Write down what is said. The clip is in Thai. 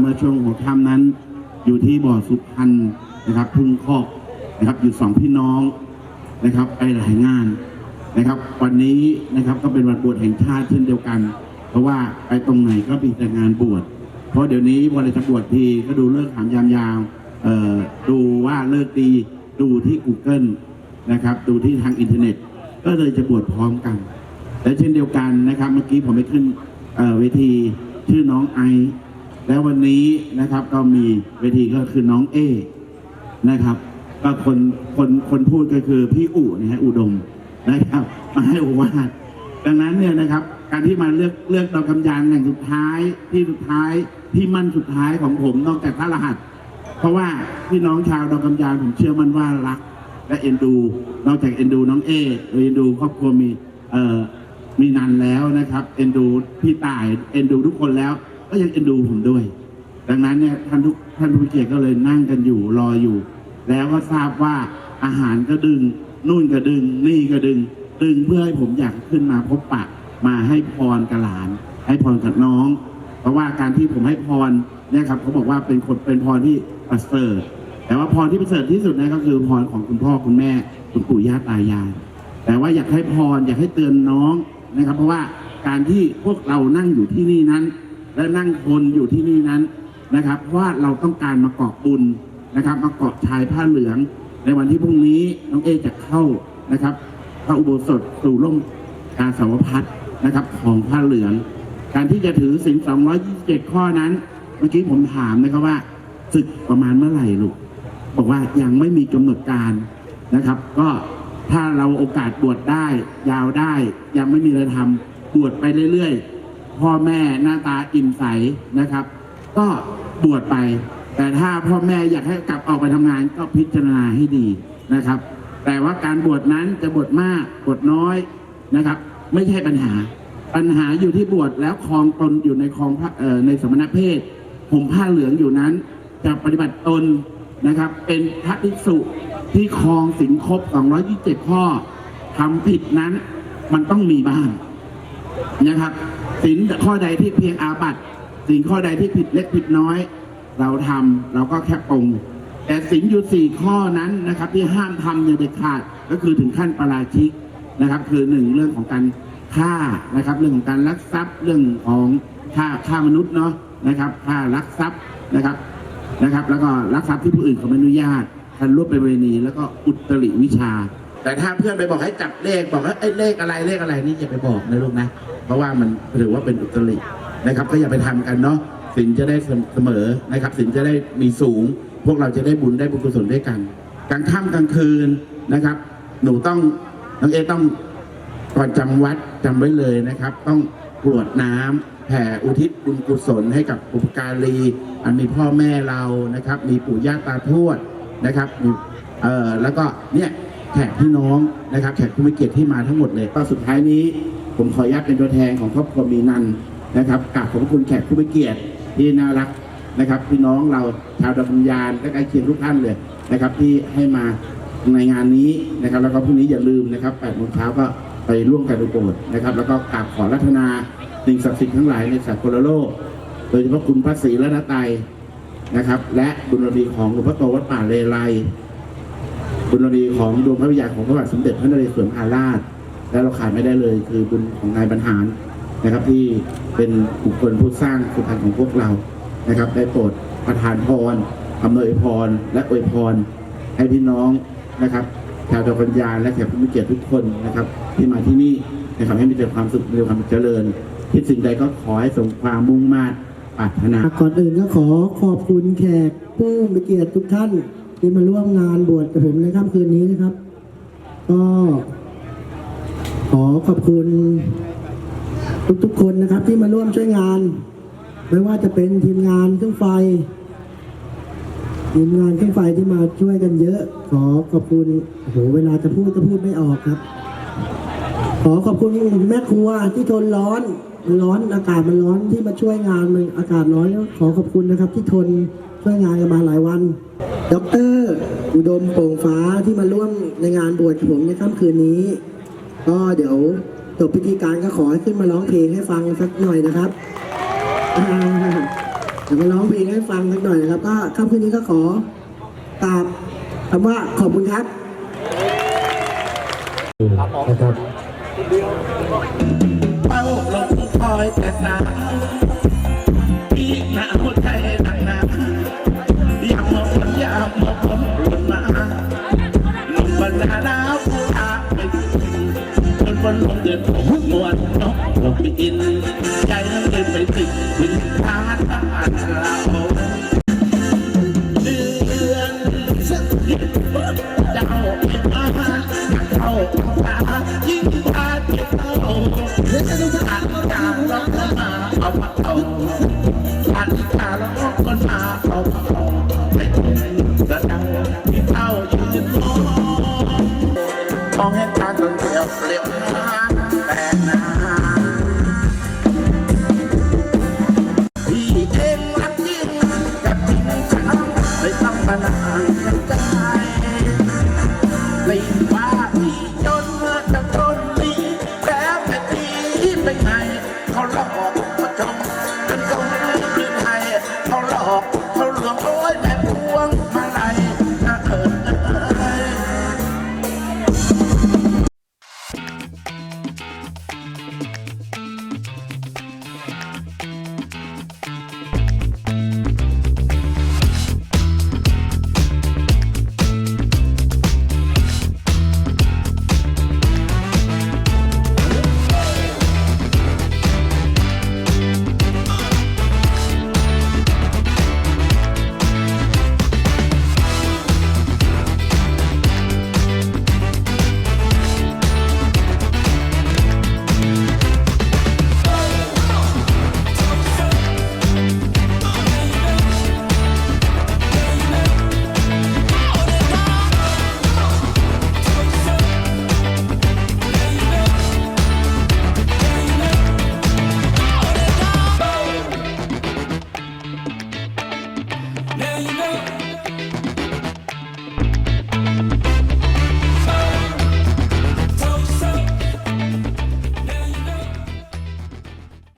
เมื่อช่วงหัวค่ำนั้น อยู่ที่บ่อสุพรรณนะครับทุ่งคอกนะครับอยู่สองพี่น้องนะครับไปหลายงานนะครับ วันนี้นะครับก็เป็นวันบวชแห่งชาติเช่นเดียวกัน เพราะว่าไปตรงไหนก็มีแต่งานบวช เพราะเดี๋ยวนี้วันจะบวชทีก็ดูเลิกหามยามยาวเอ่อดูว่าเลิกดีดูที่ Google นะครับดูที่ทางอินเทอร์เน็ต ก็เลยจะบวชพร้อมกัน และเช่นเดียวกันนะครับ เมื่อกี้ผมไปขึ้นเอ่อเวทีชื่อน้องไอ แล้ววันนี้นะครับก็มีเวทีก็คือน้องเอนะครับ ก็คนคนคนพูดก็คือพี่อู๋นะฮะอุดมนะครับมาให้โอวาทดังนั้นเนี่ยนะครับ การที่มาเลือกเลือกดอกกำยานแห่งสุดท้ายที่สุดท้ายที่มั่นสุดท้ายของผมนอกจากพระรหัส เพราะว่าพี่น้องชาวดอกกำยานผมเชื่อมั่นว่ารัก และเอ็นดู นอกจากเอ็นดูน้องเอเอ็นดูครอบครัวมีเอ่อมีนันแล้วนะครับ เอ็นดูพี่ต่าย เอ็นดูทุกคนแล้ว ก็ยังเอ็นดูผมด้วย ดังนั้นเนี่ยท่านทุกท่านผู้เกียรติก็เลยนั่งกันอยู่รออยู่ แล้วก็ทราบว่าอาหารก็ดึงนู่นก็ดึงนี่ก็ดึง ดึงเพื่อให้ผมอยากขึ้นมาพบปะมาให้พรกับหลาน ให้พรกับน้อง เพราะว่าการที่ผมให้พรเนี่ยครับเขาบอกว่าเป็นคนเป็นพรที่ประเสริฐแต่ว่าพรที่ประเสริฐที่สุดนะก็คือพรของคุณพ่อคุณแม่คุณปู่ย่าตายาย แต่ว่าอยากให้พรอยากให้เตือนน้องนะครับ เพราะว่าการที่พวกเรานั่งอยู่ที่นี่นั้น และนั่งคนอยู่ที่นี่นั้นนะครับว่าเราต้องการมาเกาะบุญนะครับ มาเกาะชายผ้าเหลือง ในวันที่พรุ่งนี้น้องเอจะเข้านะครับพระอุโบสถสู่ร่มกาสาวพัดนะครับของผ้าเหลือง การที่จะถือศีล227 ข้อนั้น เมื่อกี้ผมถามนะครับว่าศึกประมาณเมื่อไหร่ลูกบอกว่ายังไม่มีกำหนดการนะครับ ก็ถ้าเราโอกาสบวชได้ ยาวได้ ยังไม่มีอะไรทำบวชไปเรื่อยๆ พ่อแม่หน้าตาอิ่มใสนะครับ ก็บวชไป แต่ถ้าพ่อแม่อยากให้กลับออกไปทำงานก็พิจารณาให้ดีนะครับ แต่ว่าการบวชนั้นจะบวชมากบวชน้อยนะครับ ไม่ใช่ปัญหาปัญหาอยู่ที่บวชแล้วคลองตนอยู่ในคลองพระในสมณเพศผมผ้าเหลืองอยู่นั้น จะปฏิบัติตนนะครับ เป็นพระภิกษุที่คลองสิงครบ 227 ข้อทำผิดนั้นมันต้องมีบ้างนะครับ สินข้อใดที่เพียงอาบัตสินข้อใดที่ผิดเล็กผิดน้อย เราทำเราก็แค่ปรงแต่สินอยู่สี่ข้อนั้นนะครับ ที่ห้ามทำอย่างเด็ดขาดก็คือถึงขั้นปาราชิกนะครับ คือหนึ่งเรื่องของการฆ่านะครับ เรื่องของการลักทรัพย์เรื่องของฆ่าฆ่ามนุษย์เนาะนะครับฆ่าลักทรัพย์นะครับนะครับ แล้วก็ลักทรัพย์ที่ผู้อื่นเขาไม่อนุญาตการร่วมไปเวณีแล้วก็อุตริวิชา แต่ถ้าเพื่อนไปบอกให้จับเลขบอกว่าเอ้เลขอะไรเลขอะไรนี่อย่าไปบอกนะลูกนะ เพราะว่ามันถือว่าเป็นอุตรินะครับ ก็อย่าไปทำกันเนาะสินจะได้เสมอนะครับสินจะได้มีสูง พวกเราจะได้บุญได้บุญกุศลด้วยกัน กลางค่ำกลางคืนนะครับ หนูต้องน้องเอต้องก่อนจำวัดจำไว้เลยนะครับ ต้องกรวดน้ำแผ่อุทิศบุญกุศลให้กับอุปการีอันมีพ่อแม่เรานะครับ มีปู่ย่าตาทวดนะครับเอ่อแล้วก็เนี่ย แขกพี่น้องนะครับ แขกผู้มีเกียรติที่มาทั้งหมดเลยก็สุดท้ายนี้ ผมขออนุญาตเป็นตัวแทนของครอบครัวมีนันนะครับกราบขอบคุณแขกผู้มีเกียรติที่น่ารักนะครับ พี่น้องเราชาวดำยานและใกล้เคียงทุกท่านเลยนะครับ ที่ให้มาในงานนี้นะครับ แล้วก็พรุ่งนี้อย่าลืมนะครับ8โมงเช้าก็ไปร่วมกันอุโบสถนะครับ แล้วก็กราบขอรัตนาสิ่งศักดิ์สิทธิ์ทั้งหลายในสากลโลก โดยเฉพาะคุณพระศรีรัตนตรัยนะครับ และบุญรีของหลวงพ่อโตวัดป่าเลไล บุญรีของดวงพระวิญญาณของพระบาทสมเด็จพระนเรศวรมหาราช และเราขาดไม่ได้เลย คือบุญของนายบรรหารนะครับ ที่เป็นบุคคลผู้สร้างสุพรรณของพวกเรานะครับ ได้โปรดประทานพรอำนวยพรและอวยพร ให้พี่น้องนะครับชาวดวงปัญญาและแขกผู้มีเกียรติทุกคนนะครับ ที่มาที่นี่นะครับให้มีแต่ความสุขมีความเจริญคิดสิ่งใดก็ขอให้สมความมุ่งมา่ปรารถนา ก่อนอื่นก็ขอขอบคุณแขกผู้มีเกียรติทุกท่าน ที่มาร่วมงานบวชกับผมในค่ำคืนนี้นะครับ ก็ขอขอบคุณทุกๆคนนะครับ ที่มาร่วมช่วยงาน ไม่ว่าจะเป็นทีมงานเครื่องไฟทีมงานเครื่องไฟที่มาช่วยกันเยอะ ขอขอบคุณโอ้โหเวลาจะพูดก็พูดไม่ออกครับ ขอขอบคุณแม่ครัวที่ทนร้อนร้อนอากาศมันร้อนที่มาช่วยงานมันอากาศร้อนขอขอบคุณนะครับ ที่ทนช่วยงานกันมาหลายวันดอกเตอร อุดมโป่งฟ้าที่มาร่วมในงานบวชผมในค่ำคืนนี้ ก็เดี๋ยวจบพิธีการก็ขอให้ขึ้นมาร้องเพลงให้ฟังสักหน่อยนะครับอ่าจะมาร้องเพลงให้ฟังสักหน่อยนะครับ ก็ค่ำคืนนี้ก็ขอกราบคำว่าขอบคุณครับนะครับเป้าลงคอยแต่สา ดือนผมมวนนกลงไปอิน ใจนั้นเลยไปติดวินทาตาเราเดือนสักเดือนเจ้าเอ็มมาเข้าตายิ่งตาเจ็บเท่าเรื่องจะต้องการต้องการเรามาเอามาเอาผ่านตาแล้วก็คนมาเอามา ไม่ต้องมานั่งกัน